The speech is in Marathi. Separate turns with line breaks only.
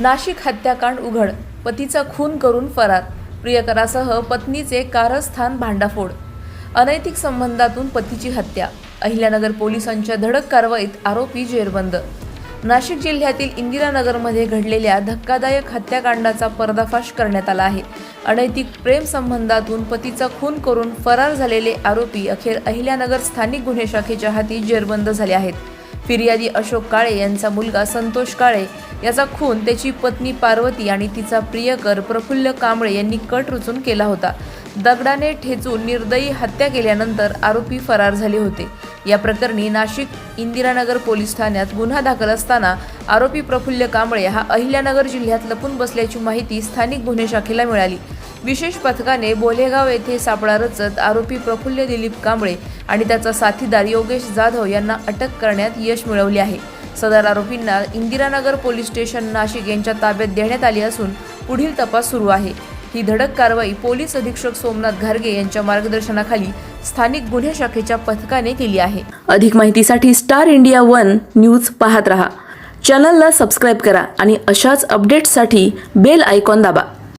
नाशिक हत्याकांड उघड पतीचा खून करून फरार प्रियकरासह पत्नीचे कारस्थान भांडाफोड. अनैतिक संबंधातून पतीची हत्या अहिल्यानगर पोलिसांच्या धडक कारवाईत आरोपी जेरबंद. नाशिक जिल्ह्यातील इंदिरानगरमध्ये घडलेल्या धक्कादायक हत्याकांडाचा पर्दाफाश करण्यात आला आहे. अनैतिक प्रेम संबंधातून पतीचा खून करून फरार झालेले आरोपी अखेर अहिल्यानगर स्थानिक गुन्हे शाखेच्या हाती जेरबंद झाले आहेत. फिर्यादी अशोक काळे यांचा मुलगा संतोष काळे याचा खून त्याची पत्नी पार्वती आणि तिचा प्रियकर प्रफुल्ल कांबळे यांनी कट रुचून केला होता. दगडाने ठेचून निर्दयी हत्या केल्यानंतर आरोपी फरार झाले होते. या प्रकरणी नाशिक इंदिरानगर पोलीस ठाण्यात गुन्हा दाखल असताना आरोपी प्रफुल्ल कांबळे हा अहिल्यानगर जिल्ह्यात लपून बसल्याची माहिती स्थानिक गुन्हे शाखेला मिळाली. विशेष पथकाने बोलेगाव येथे सापळा रचत आरोपी प्रफुल्ल दिलीप कांबळे आणि त्याचा साथीदार योगेश जाधव यांना अटक करण्यात यश मिळवले आहे. सदर आरोपींना इंदिरानगर पोलीस स्टेशन नाशिक यांच्या ताब्यात देण्यात आली असून पुढील तपास सुरू आहे. ही धडक कारवाई पोलीस अधीक्षक सोमनाथ घारगे यांच्या मार्गदर्शनाखाली स्थानिक गुन्हे शाखेच्या पथकाने केली आहे. अधिक माहितीसाठी स्टार इंडिया वन न्यूज पाहत रहा. चॅनलला सबस्क्राईब करा आणि अशाच अपडेट्ससाठी बेल आयकॉन दाबा.